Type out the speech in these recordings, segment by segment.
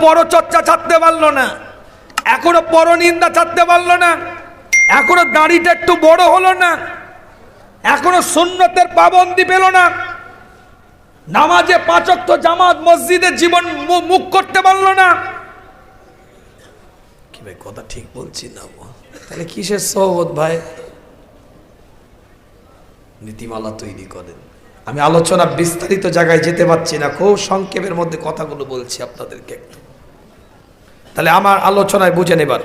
পরচর্চা ছাড়তে পারল না। এখনও পরনিন্দা ছাড়তে পারল না। এখনও দাড়িটা একটু বড় হলো না। এখনও সুন্নতের পাবন্দি পেল না। নামাজে পাচক তো জামাত মসজিদের জীবন মুখ করতে পারল না। কি ভাই, কথা ঠিক বলছি না তাহলে কিসের সহবত ভাই? নীতিমালা তৈরি করেন। আমি আলোচনা বিস্তারিত জায়গায় যেতে পারছি না। খুব সংক্ষেপের মধ্যে কথাগুলো বলছি আপনাদেরকে একটু। তাহলে আমার আলোচনায় বুঝে নেবার।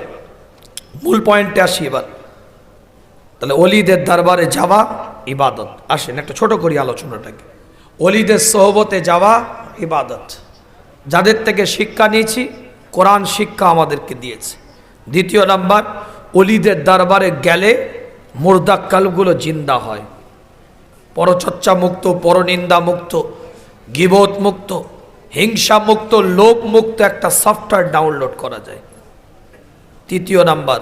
মূল পয়েন্টে আসি এবার। তাহলে অলিদের দরবারে যাওয়া ইবাদত। আসেন, একটা ছোট করি আলোচনাটাকে। অলিদের সোহবতে যাওয়া ইবাদত। যাদের থেকে শিক্ষা নিয়েছি, কোরআন শিক্ষা আমাদেরকে দিয়েছে। দ্বিতীয় নাম্বার অলিদের দরবারে গেলে মুর্দাক্কালগুলো জিন্দা হয়। পরচর্চা মুক্ত, পরনিন্দা মুক্ত, গিবত মুক্ত হিংসা মুক্ত লোভ মুক্ত একটা সফটওয়্যার ডাউনলোড করা যায়। তৃতীয় নাম্বার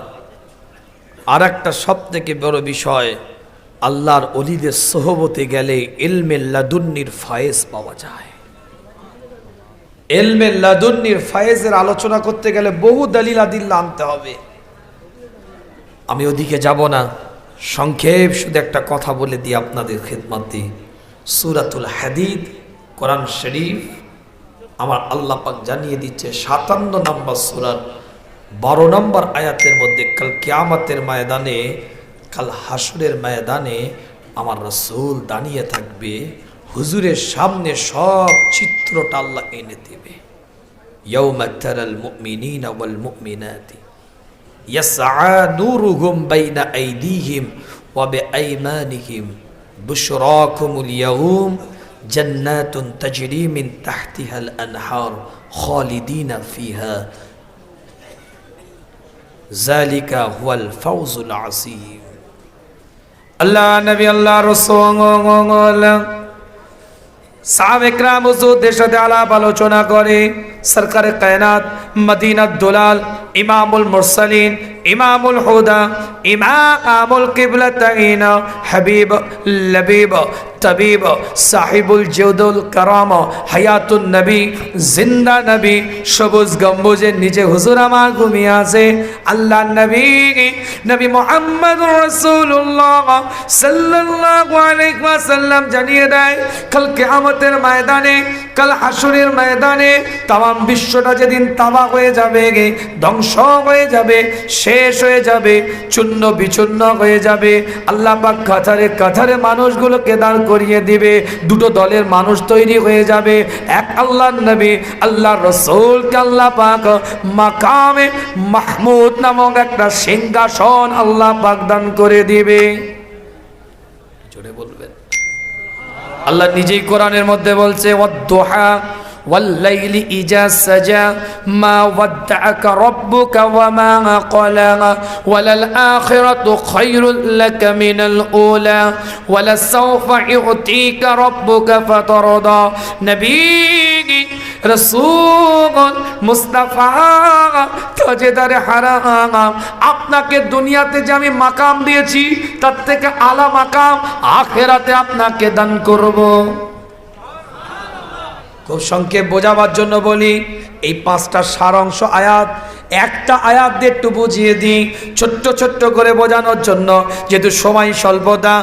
আর একটা সব থেকে বড় বিষয়, আল্লাহর অলিদের সোহবতে গেলে এলমে লাদুন্নির ফায়েজ পাওয়া যায়। এলমে লাদুন্নির ফায়েজের আলোচনা করতে গেলে বহু দলিল আদিল্লা আনতে হবে। আমি ওদিকে যাব না। সংক্ষেপ শুধু একটা কথা বলে দিই আপনাদের খেদমাতে সুরাতুল হাদিদ, কোরআন শরীফ আমার আল্লাহ পাক জানিয়ে দিচ্ছে সাতান্ন নম্বর সুরার বারো নম্বর আয়াতের মধ্যে, কাল কিয়ামতের ময়দানে, কাল হাসুরের ময়দানে আমার রসুল দাঁড়িয়ে থাকবে, হুজুরের সামনে সব চিত্রটা আল্লাহ এনে দেবে। ইয়ৌমা জান্নাতুন তাজরি মিন তাহতিহাল আনহার খালিদিনা ফিহা। জালিকা হুয়াল ফাউজুল আসিম আল্লাহ নবী, আল্লাহ রসুল সাহাবেকরাম হুজুরদের সাথে আলাপ আলোচনা করে। সরকার কায়নাত মদিনাত দোলাল, ইমামুল মুরসালিন ইমামুল হুদা ইমামুল কিবলাতাইন, হাবিব, লবিব, তবিব, সাহিবুল জৌদুল কারাম, হায়াতুন নবী, জিন্দা নবী, সবুজ গম্বুজের নিচে হুজুর আমার ঘুমিয়ে আছে। আল্লাহ নবী নবী মোহাম্মদ রাসূলুল্লাহ সাল্লাল্লাহু আলাইহি ওয়াসাল্লাম জানিয়ে দেয়, কাল কিয়ামতের ময়দানে, কাল হাসরের ময়দানে তাম বিশ্বটা যেদিন তাবা হয়ে যাবে ধ্বংস হয়ে যাবে শেষ হয়ে যাবে, চূর্ণ বিচূর্ণ হয়ে যাবে। আল্লাহ পাক কাতারে কাতারে মানুষগুলোকে দাঁড় করিয়ে দিবে, দুটো দলের মানুষ তৈরি হয়ে যাবে। এক আল্লাহ নবী আল্লাহ রসুলকে আল্লাহ পাক মাকামে মাহমুদ নামক একটা সিংহাসন আল্লাহ পাক দান করে দিবে। জোরে বলবেন। আল্লাহ নিজেই কোরআনের মধ্যে বলছে, ওয়াদ্দুহা والليل إذا سجى ما ودعك ربك وما قلى وللآخرة خير لك من الأولى ولسوف يعطيك ربك فترضى نبي রসুল মুস্তাফা তাজেদার হারাম আপনাকে দুনিয়াতে যে আমি মাকাম দিয়েছি তার থেকে আলা মাকাম আখেরাতে আপনাকে দান করব খুব সংক্ষেপ বোঝাবার জন্য বলি এই পাঁচটা সারাংশ আয়াত, একটা আয়াত দিয়ে একটু বুঝিয়ে দিই, ছোট্ট ছোট্ট করে বোঝানোর জন্য। যেহেতু সময় স্বল্পতা,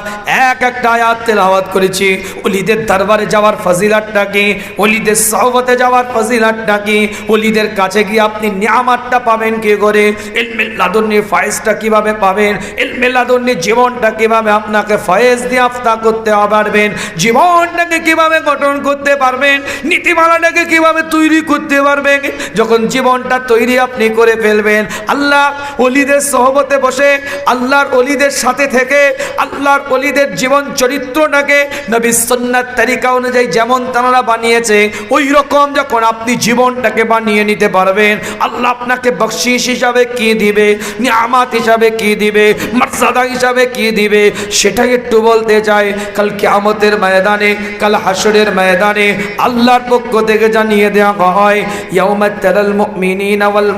এক একটা আয়াত তেলাওয়াত করেছি। অলিদের দরবারে যাওয়ার ফজিলাতটা কি? অলিদের সহবতে যাওয়ার ফজিলাতটা কি? অলিদের কাছে গিয়ে আপনি নিয়ামাতটা পাবেন কি করে? এলমেল্লাদন্নির ফায়েজটা কীভাবে পাবেন? এলমেল্লাদন্নির জীবনটা কীভাবে আপনাকে ফয়েজ দিয়ে আফতা করতে পারবেন? জীবনটাকে কীভাবে গঠন করতে পারবেন? নীতিমালাটাকে কীভাবে তৈরি করতে পারবেন? যখন জীবনটা তৈরি আপনি করে ফেলবেন, আল্লাহ অলিদের সহবতে বসে, আল্লাহর অলিদের সাথে থেকে, আল্লাহর অলিদের জীবন চরিত্রটাকে নবী সন্ন্যার তালিকা অনুযায়ী যেমন তারা বানিয়েছে, ওই রকম যখন আপনি জীবনটাকে বানিয়ে নিতে পারবেন, আল্লাহ আপনাকে বকশিস হিসাবে কি দিবে, নিয়ামাত হিসাবে কি দিবে, মর্যাদা হিসাবে কি দিবে, সেটাই একটু বলতে চাই। কাল কিয়ামতের ময়দানে, কাল হাসরের ময়দানে আল্লাহর পক্ষ থেকে জানিয়ে দেওয়া হয় ইয়াউমা তারাল মুমিনিনা ওয়াল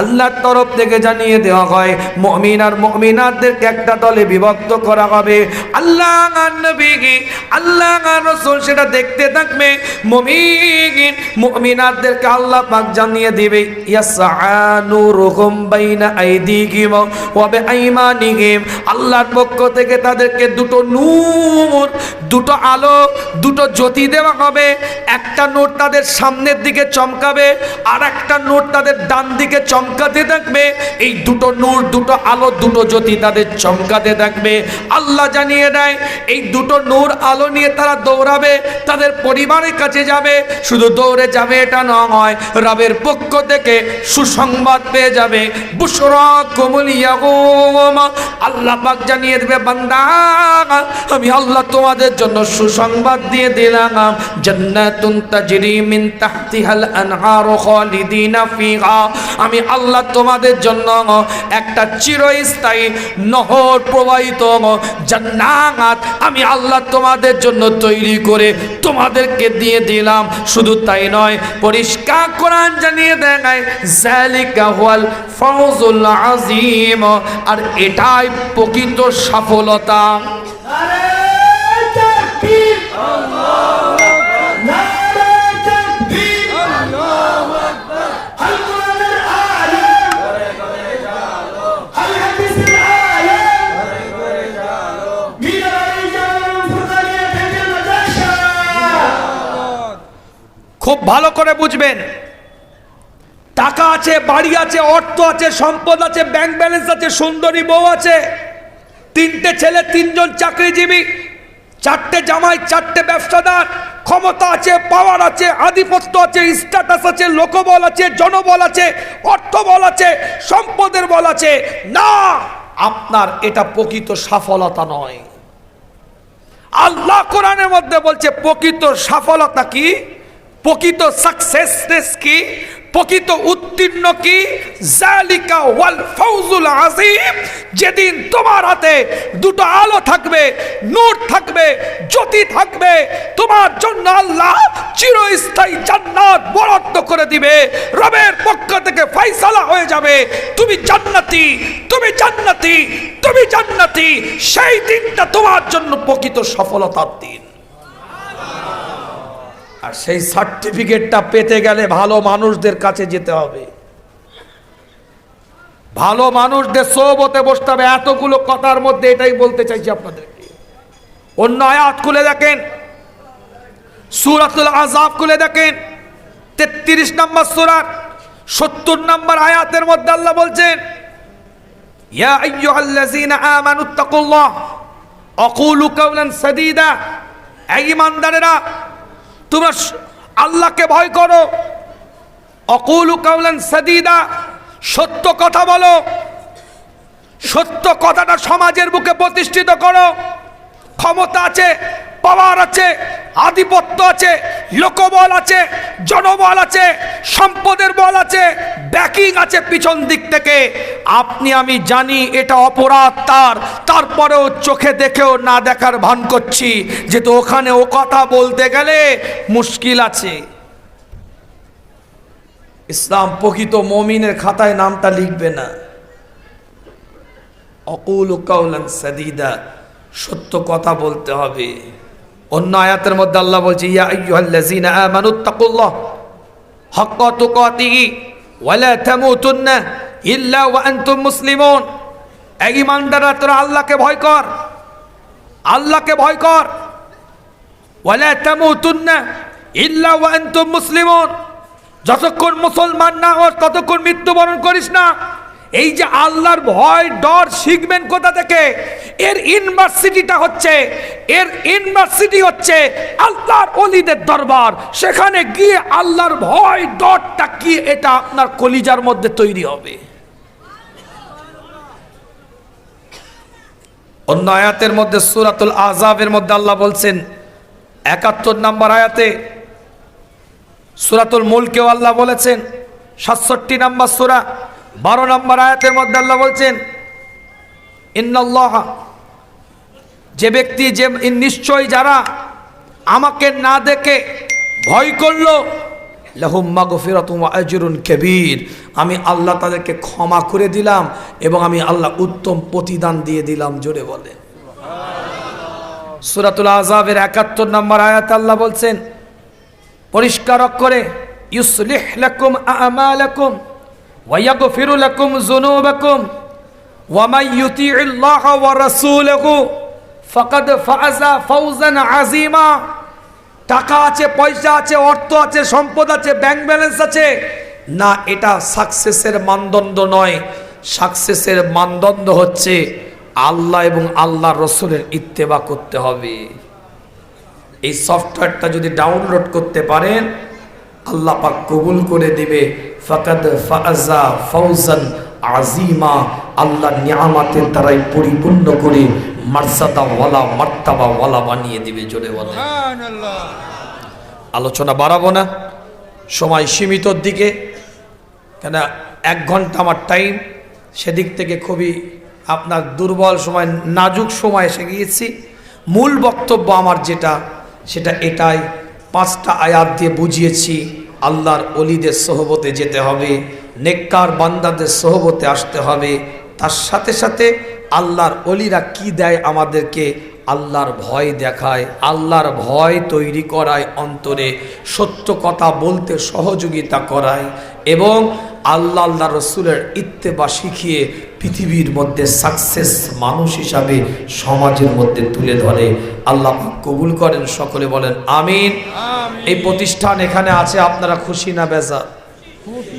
আল্লাহর তরফ থেকে জানিয়ে দেওয়া হয়, মুমিন আর মুমিনাতদেরকে একটা দলে বিভক্ত করা হবে। আল্লাহ আর নবী আল্লাহ আর সেটা দেখতে থাকবে। মুমিন মুমিনাতদেরকে আল্লাহ পাক জানিয়ে দিবে ইয়াসআনুরুহুম বাইনা আইদিহিম ওয়া বিআইমানিহিম। আল্লাহর পক্ষ থেকে তাদেরকে দুটো নূর, দুটো আলো, দুটো জ্যোতি দেওয়া হবে। একটা নূর তাদের সামনের দিকে চমকাবে আর একটা নূর তাদের ডান দিকে চমকাতে থাকবে। এই দুটো নূর দুটো আলো, দুটো জ্যোতি তাদের চমকাতে থাকবে। আল্লাহ জানিয়ে দেয়, এই দুটো নূর আলো নিয়ে তারা দৌড়াবে, তাদের পরিবারের কাছে যাবে। শুধু দৌড়ে যাবে এটা নয়, রবের পক্ষ থেকে সুসংবাদ পেয়ে যাবে। বুসরা কমলিয়া আল্লাহ পাক জানিয়ে দেবে, বান্দা, আমি আল্লাহ তোমাদের জন্য সুসংবাদ দিয়ে দিলাম। জান্নাতুন তাজরি মিন তাহতিহাল আমি আল্লাহ তোমাদের জন্য একটা চিরস্থায়ী নহর প্রবাহিত আমি আল্লাহ তোমাদের জন্য তৈরি করে তোমাদেরকে দিয়ে দিলাম। শুধু তাই নয়, পরিষ্কার কোরআন জানিয়ে দেয় আর এটাই প্রকৃত সফলতা। নারে ভালো করে বুঝবেন। টাকা আছে, বাড়ি আছে, অর্থ আছে, সম্পদ আছে ব্যাংক ব্যালেন্স আছে, সুন্দরী বউ আছে, তিনটে ছেলে, তিনজন চাকরিজীবী, চারটে জামাই, চারটে ব্যবসাদার, ক্ষমতা আছে পাওয়ার আছে, আধিপত্য আছে স্ট্যাটাস আছে, লোকবল আছে, জনবল আছে, অর্থবল আছে, সম্পদের বল আছে। না, আপনার এটা প্রকৃত সফলতা নয়। আল্লাহ কোরআনের মধ্যে বলছে, প্রকৃত সফলতা কি? প্রকৃত সাকসেসনেস কি? প্রকৃত উত্তীর্ণ কি? জালিকা ওয়াল ফৌজুল আজিম যেদিন তোমার হাতে দুটো আলো থাকবে, নূর থাকবে, জ্যোতি থাকবে, তোমার জন্য আল্লাহ চিরস্থায়ী জান্নাত বরাদ্দ করে দিবে। রবের পক্ষ থেকে ফয়সালা হয়ে যাবে। তুমি জান্নাতি তুমি জান্নাতি তুমি জান্নাতি। সেই দিনটা তোমার জন্য প্রকৃত সফলতার দিন। আর সেই সার্টিফিকেটটা পেতে গেলে ভালো মানুষদের কাছে যেতে হবে। ভালো মানুষদের সোবতে বসতে হবে। এতগুলো কথার মধ্যে এটাই বলতে চাইছি আপনাদেরকে। অন্য আয়াত খুলে দেখেন। সুরাতুল আজাব খুলে দেখেন। তেত্রিশ নম্বর সুরাত সত্তর নম্বর আয়াতের মধ্যে আল্লাহ বলছেন, ইয়া আমানুত্তাকুল্লাহ অকুলু কাওলান সাদীদা। এই ইমানদারেরা তোমরা আল্লাহকে ভয় করো। অকুল কাউলান সাদিদা, সত্য কথা বলো। সত্য কথাটা সমাজের বুকে প্রতিষ্ঠিত করো। ক্ষমতা আছে পাওয়ার আছে, আধিপত্য আছে, লোকবল আছে, জনবল আছে, সম্পদের বল আছে ব্যাকিং আছে পিছন দিক থেকে। আপনি, আমি জানি এটা অপরাধ তার, তারপরেও চোখে দেখেও না দেখার ভান করছি, যেহেতু ওখানে ও কথা বলতে গেলে মুশকিল আছে। ইসলাম প্রকৃত মমিনের খাতায় নামটা লিখবে না। অকুল কাউলান সাদিদা। সত্য কথা বলতে হবে। অন্য আয়াতের মধ্যে আল্লাহ বলছে, ইয়া আইয়ুহাল্লাযীনা আমানুত্তাকুল্লাহ হাক্কা তুকাতিহি ওয়ালা তামুতুন্না ইল্লা ওয়া আনতুম মুসলিমুন। এই ইমানদাররা তোরা আল্লাহকে ভয় কর, আল্লাহকে ভয় কর। ওয়ালা তামুতুন্না ইল্লা ওয়া আনতুম মুসলিমুন। যতক্ষণ মুসলমান না হস, ততক্ষণ মৃত্যুবরণ করিস না। এই যে আল্লাহর ভয়, ডর শিখবেন কোথা থেকে? এর ইউনিভার্সিটিটা হচ্ছে, এর ইউনিভার্সিটি হচ্ছে আল্লাহর অলিদের দরবার। সেখানে গিয়ে আল্লাহর ভয়, ডরটা কি এটা আপনার কলিজার মধ্যে তৈরি হবে। অন্য আয়াতের মধ্যে, সুরাতুল আজাবের মধ্যে আল্লাহ বলছেন, একাত্তর নাম্বার আয়াতে সুরাতুল মুলকেও আল্লাহ বলেছেন, সাতষট্টি নাম্বার সুরা বারো নম্বর আয়াতের মধ্যে আল্লাহ বলছেন, ইন্নাল্লাহ, যে ব্যক্তি যে নিশ্চয় যারা আমাকে না দেখে ভয় করল, লাহুম মাগফিরাতুম ওয়া আজরুন কবির। আমি আল্লাহ তাদেরকে ক্ষমা করে দিলাম এবং আমি আল্লাহ উত্তম প্রতিদান দিয়ে দিলাম জোরে বলে সুরাতুল আযাবের 71 নম্বর আয়াত আল্লাহ বলছেন, পরিষ্কার করে ইউসলিহ লাকুম আমালাকুম। টাকা আছে, পয়সা আছে, অর্থ আছে, সম্পদ আছে ব্যালেন্স আছে। না, এটা সাকসেসের মানদণ্ড নয়। সাকসেসের মানদণ্ড হচ্ছে আল্লাহ এবং আল্লাহ রসুলের ইত্তেবা করতে হবে। এই সফটওয়্যারটা যদি ডাউনলোড করতে পারেন, আল্লাহ পাক কবুল করে দিবে। ফাকাদ ফাজা ফৌজান আজিমা আল্লাহ নিয়ামাতের দ্বারাই পরিপূর্ণ করে মার্সাদা ওয়ালা মার্তাবা ওয়ালা বানিয়ে দিবে জোরে বলে আলোচনা বাড়াবো না সময় সীমিতর দিকে কেন এক ঘণ্টা আমার টাইম সেদিক থেকে খুবই আপনার দুর্বল সময় নাজুক সময় এসে গিয়েছি। মূল বক্তব্য আমার যেটা সেটা এটাই পাঁচটা আয়াত দিয়ে বুঝিয়েছি। আল্লাহর অলিদের সহবতে যেতে হবে, নেককার বান্দাদের সহবতে আসতে হবে। তার সাথে সাথে আল্লাহর অলিরা কি দেয় আমাদেরকে? আল্লাহর ভয় দেখায়, আল্লাহর ভয় তৈরি করায় অন্তরে, সত্য কথা বলতে সহযোগিতা করায় এবং আল্লাহ আল্লাহ রসুলের ইত্তেবা শিখিয়ে পৃথিবীর মধ্যে সাকসেস মানুষ হিসাবে সমাজের মধ্যে তুলে ধরে। আল্লাহ কবুল করেন সকলে বলেন আমিন। এই প্রতিষ্ঠান এখানে আছে আপনারা খুশি না বেজার?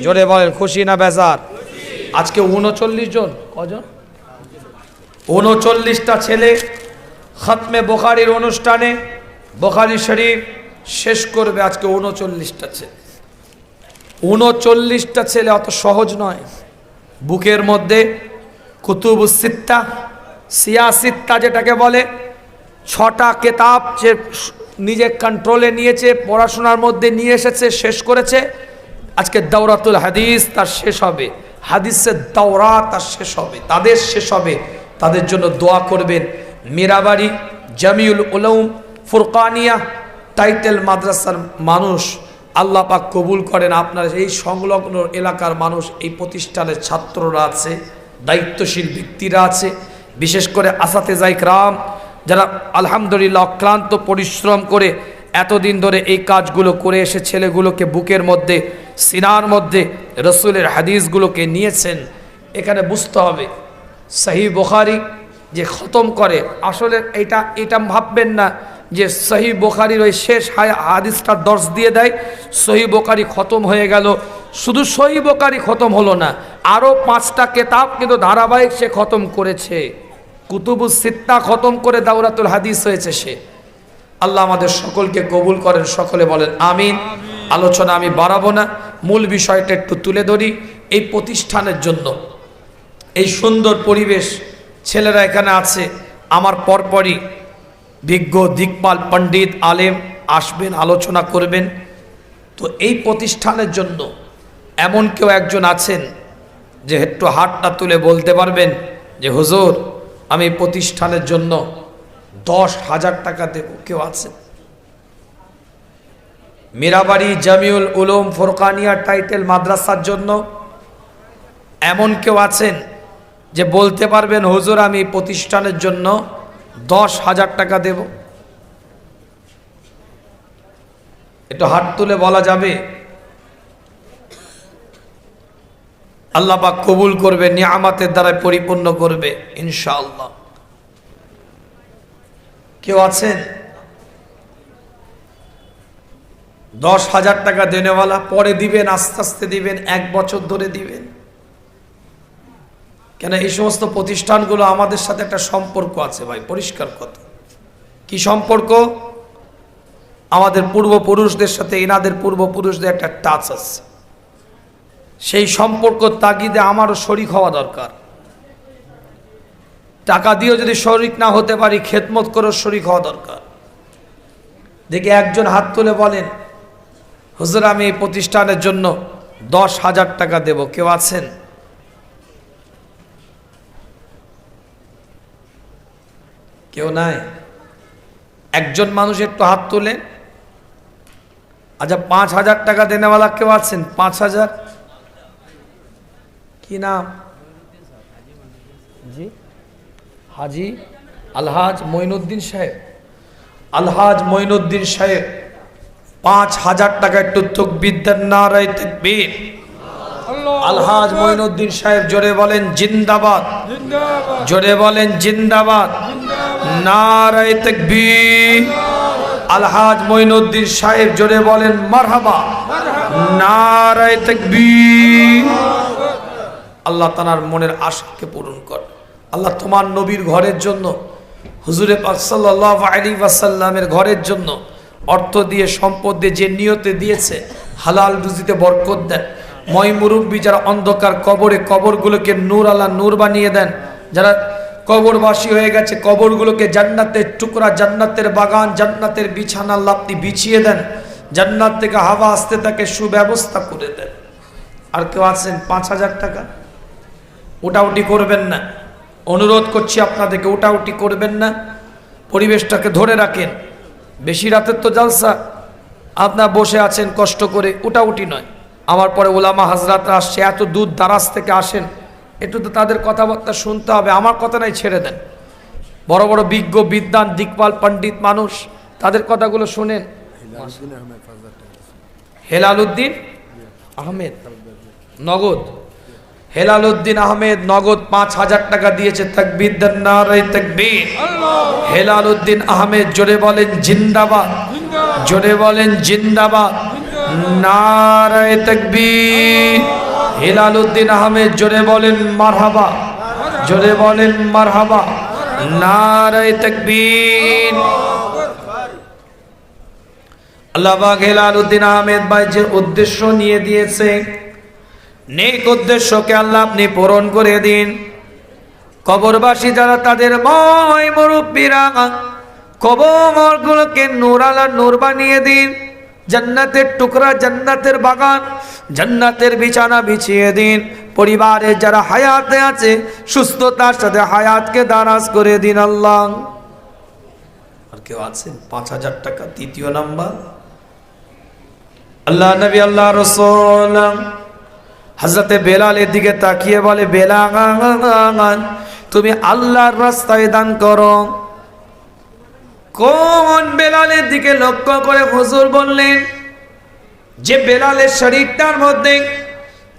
জোরে বলেন খুশি না বেজার? আজকে উনচল্লিশ জন। কজন? উনচল্লিশটা ছেলে খতমে বোখারির অনুষ্ঠানে বোখারি শরীফ শেষ করবে আজকে উনচল্লিশটা ছেলে। উনচল্লিশটা ছেলে অত সহজ নয়। বুকের মধ্যে কুতুবুসিত্তা সিয়াসিত্তা যেটাকে বলে, ছটা কেতাব যে নিজে কন্ট্রোলে নিয়েছে, পড়াশোনার মধ্যে নিয়ে এসেছে, শেষ করেছে। আজকে দাওরাতুল হাদিস তার শেষ হবে। হাদিসের দাওরা তার শেষ হবে। তাদের শেষ হবে। তাদের জন্য দোয়া করবেন। মীরাবাড়ি জামিউল উলৌম ফুরকানিয়া, টাইটেল মাদ্রাসার মানুষ। আল্লাহ পাক কবুল করেন আপনার এই সংলগ্ন এলাকার মানুষ, এই প্রতিষ্ঠানের ছাত্ররা আছে, দায়িত্বশীল ব্যক্তিরা আছে। বিশেষ করে আসাতে যাই রাম যারা আলহামদুলিল্লাহ অক্লান্ত পরিশ্রম করে এতদিন ধরে এই কাজগুলো করে এসে ছেলেগুলোকে বুকের মধ্যে, সিনার মধ্যে রসুলের হাদিসগুলোকে নিয়েছেন। এখানে বুঝতে হবে সাহি বোখারি যে খতম করে, আসলে এটা এটা ভাববেন না। যে সহি বোখারির ওই শেষ হাদিসটা দর্শ দিয়ে দেয়, সহি বোখারি খতম হয়ে গেল। শুধু সহি বোখারি খতম হলো না আরও পাঁচটা কেতাব কিন্তু ধারাবাহিক সে খতম করেছে। কুতুবুস সিত্তা খতম করে দাউরাতুল হাদিস হয়েছে সে। আল্লাহ আমাদের সকলকে কবুল করেন, সকলে বলেন আমিন। আলোচনা আমি বাড়াবো না, মূল বিষয়টা একটু তুলে ধরি এই প্রতিষ্ঠানের জন্য। এই সুন্দর পরিবেশ, ছেলেরা এখানে আছে, আমার পরপরই বিজ্ঞ, দিকপাল, পণ্ডিত, আলেম আসবেন, আলোচনা করবেন। তো এই প্রতিষ্ঠানের জন্য এমন কেউ একজন আছেন যে একটু হাতটা তুলে বলতে পারবেন যে, হুজুর, আমি প্রতিষ্ঠানের জন্য দশ হাজার টাকা দেব। কেউ আছেন? মীরাবাড়ি জামিউল উলুম ফোরকানিয়া টাইটেল মাদ্রাসার জন্য এমন কেউ আছেন যে বলতে পারবেন, হুজুর, আমি প্রতিষ্ঠানের জন্য দশ হাজার টাকা দেব। একটু হাত তুলে বলা যাবে? আল্লাহ পাক কবুল করবে, নিয়ামাতের দ্বারা পরিপূর্ণ করবে, ইনশাআল্লাহ। কেউ আছেন? দশ হাজার টাকা দেনেওয়ালা, পরে দিবেন, আস্তে আস্তে দিবেন, এক বছর ধরে দিবেন। কেন এই সমস্ত প্রতিষ্ঠানগুলো আমাদের সাথে একটা সম্পর্ক আছে ভাই? পরিষ্কার কথা। কি সম্পর্ক? আমাদের পূর্বপুরুষদের সাথে, এনাদের পূর্বপুরুষদের একটা টাচ আছে। সেই সম্পর্ক তাগিদে আমারও শরিক হওয়া দরকার। টাকা দিয়েও যদি শরিক না হতে পারি, খেদমত করেও শরিক হওয়া দরকার। দেখে একজন হাত তুলে বলেন, হুজুর, আমি এই প্রতিষ্ঠানের জন্য দশ হাজার টাকা দেব। কেউ আছেন? কেউ নাই। একজন মানুষ একটু হাত তোলেন আচ্ছা পাঁচ হাজার টাকা দেনেওয়ালা কেউ আছেন? পাঁচ হাজার? কি নাম? জি। হাজি আলহাজ মঈনুদ্দিন সাহেব। আলহাজ মঈনুদ্দিন সাহেব পাঁচ হাজার টাকা একটু তকবিদ্যার নারায় তকবীর। আলহাজ মঈনুদ্দিন সাহেব জোরে বলেন জিন্দাবাদ। জোরে বলেন জিন্দাবাদ। আলহাজ মঈনুদ্দিন সাহেব জোরে বলেন, মারহাবা। নারায় তকবীর। আল্লাহ তানার মনের আশাকে পূরণ কর। আল্লাহ তোমার নবীর ঘরের জন্য, হুজুরে পাক আলাইহি ওয়াসাল্লামের ঘরের জন্য অর্থ দিয়ে, সম্পদ দিয়ে, যে নিয়তে দিয়েছে, হালাল রুজিতে বরকত দেন। ময় মুরব্বী যারা অন্ধকার কবরে কবরগুলোকে নূর আল্লাহ নূর বানিয়ে দেন, যারা কবরবাসী হয়ে গেছে, কবরগুলোকে জান্নাতের টুকরা, জান্নাতের বাগান, জান্নাতের বিছানা লাপ্তি বিছিয়ে দেন। জান্নাত থেকে হাওয়া আসতে তাকে সুব্যবস্থা করে দেন। আর কেউ আছেন? পাঁচ হাজার টাকা? ওটাউটি করবেন না। অনুরোধ করছি আপনাদেরকে ওটাউটি করবেন না। পরিবেশটাকে ধরে রাখেন। বেশি রাতের তো জালসা। আপনার বসে আছেন কষ্ট করে। ওটাউটি নয়। আমার পরে ওলামা হাজরাতরা আসছে, এত দূর দারাজ থেকে আসেন। একটু তো তাদের কথাবার্তা শুনতে হবে। আমার কথা নাই, ছেড়ে দেন। বড় বড় বিজ্ঞ, বিদ্বান, দিকপাল, পণ্ডিত মানুষ, তাদের কথাগুলো শুনেন। হেলাল উদ্দিন আহমেদ নগদ। হেলাল উদ্দিন আহমেদ নগদ পাঁচ হাজার টাকা দিয়েছে হেলাল উদ্দিন আহমেদ জোরে বলেন, জিন্দাবাদ। জোরে বলেন, জিন্দাবাদ। নারায় তাকবীর। হেলাল উদ্দিন আহমেদ জোরে বলেন, মারহাবা। জোরে বলেন, মারহাবা। নারায় তাকবীর। আল্লাহ পাক হেলাল উদ্দিন আহমেদ ভাই যে উদ্দেশ্য নিয়ে দিয়েছে, নেক উদ্দেশ্যকে আল্লাহ আপনি পূরণ করে দিন। কবরবাসী যারা তাদের ময় মুরব্বীরা, কবরগুলোকে নূর আলা নূর বানিয়ে দিন। জান্নাতের টুকরা, জান্নাতের বাগান, জান্নাতের বিছানা বিছিয়ে দিন। পরিবারের যারা হায়াতে আছে, সুস্থতার সাথে হায়াতকে দারাজ করে দিন আল্লাহ। আর কেউ আছেন? পাঁচ হাজার টাকা তৃতীয় নাম্বার। আল্লাহ নবী, আল্লাহ রসুল। হজরতে বেলালের দিকে তাকিয়ে বলে বেলা তুমি আল্লাহর রাস্তায় দান করো। কোন বেলালের দিকে লক্ষ্য করে হুজুর বললেন, যে বেলালের শরীরটার মধ্যে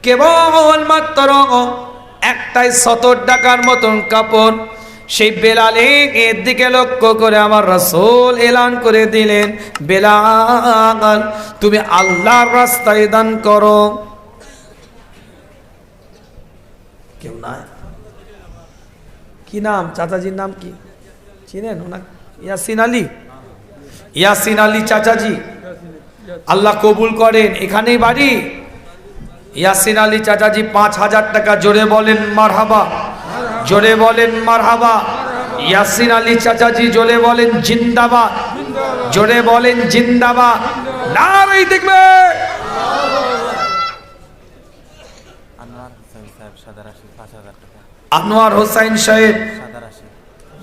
কেবল মাত্র একটাই সতর টাকার মতন কাপড়, সেই বেলালে এর দিকে লক্ষ্য করে আমার রসুল এলান করে দিলেন, বেলাল, তুমি আল্লাহর রাস্তায় দান করো। কেউ নাই? কি নাম? চাচাজির নাম কি? চিনেন ওনা ইয়াসিন আলী। ইয়াসিন আলী চাচাজি। আল্লাহ কবুল করেন এখানেই বাড়ি। ইয়াসিন আলী চাচাজি পাঁচ হাজার টাকা জোরে বলেন মারহাবা জোরে বলেন মারহাবা। ইয়াসিন আলী চাচাজি জোরে বলেন জিন্দাবাদ জোরে বলেন জিন্দাবাদ। নারাই দেখবে। আনোয়ার হোসেন সাহেব সাদা রাশি পাঁচ হাজার আনোয়ার হোসাইন সাহেব। সাদা রাশি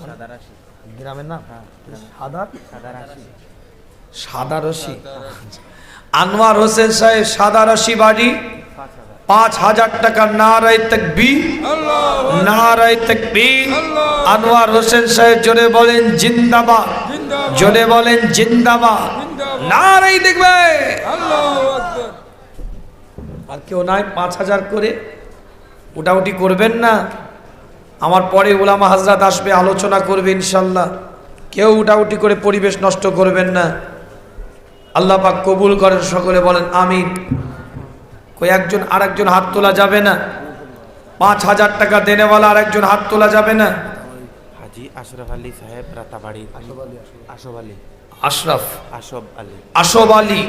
সাদা গ্রামের নাম? সাদা সাদা রাশি সাদা রশি। আনোয়ার হোসেন সাহেব সাদা রশি বাড়ি। পাঁচ হাজার টাকা নারায় তকবি নারায় তকবি আনোয়ার হোসেন সাহেব জোরে বলেন, জিন্দাবাদ। জোরে বলেন, জিন্দাবাদ। নারাই দেখবে আর কেউ নাই, পাঁচ হাজার করে। ওটাউটি করবেন না। আমার পরে ওলামা হাজরাত আসবে, আলোচনা করবে ইনশাল্লাহ। কেউ উটাউটি করে পরিবেশ নষ্ট করবেন না। আল্লাহ পাক কবুল করেন সকলে বলেন আমিন। কই একজন আরেকজন হাত তোলা যাবে না? পাঁচ হাজার টাকা দেনেওয়ালা আরেকজন হাত তোলা যাবে না? হাজি আশরফ আলী সাহেব রাতাবাড়ি। আলী। আশরাফ। আশব আলী। আশব আলী।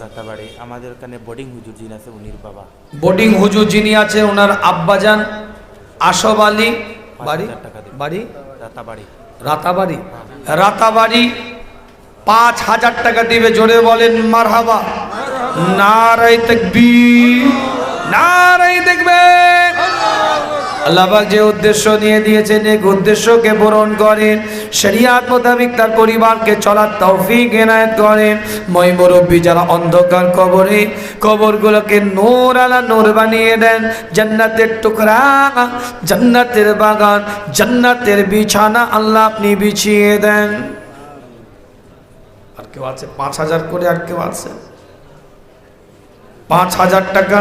রাতাবাড়ি। আমাদের ওখানে বোর্ডিং হুজুর জিন আছে উনির বাবা। বোর্ডিং হুজুর যিনি আছে ওনার আব্বাজান আশব আলী। বাড়ি? রাতাবাড়ি। রাতাবাড়ি। রাতাবাড়ি পাঁচ হাজার টাকা দিবে জোরে বলেন মার মারহাবা। নারাই না নারাই দেখবে আল্লাহবাক যে উদ্দেশ্য নিয়ে দিয়েছেন, এক উদ্দেশ্যকে পূরণ করেন। শরিয়াত মোতাবিক তার পরিবারকে চলার তৌফিক এনায়েত করেন। মই মুরব্বী যারা অন্ধকার কবরে, কবরগুলোকে নূর আলা নূর বানিয়ে দেন। জান্নাতের টুকরা, জান্নাতের বাগান, জান্নাতের বিছানা আল্লাহ আপনি বিছিয়ে দেন। আর কেউ আছে? পাঁচ হাজার করে আর কেউ আছে? পাঁচ হাজার টাকা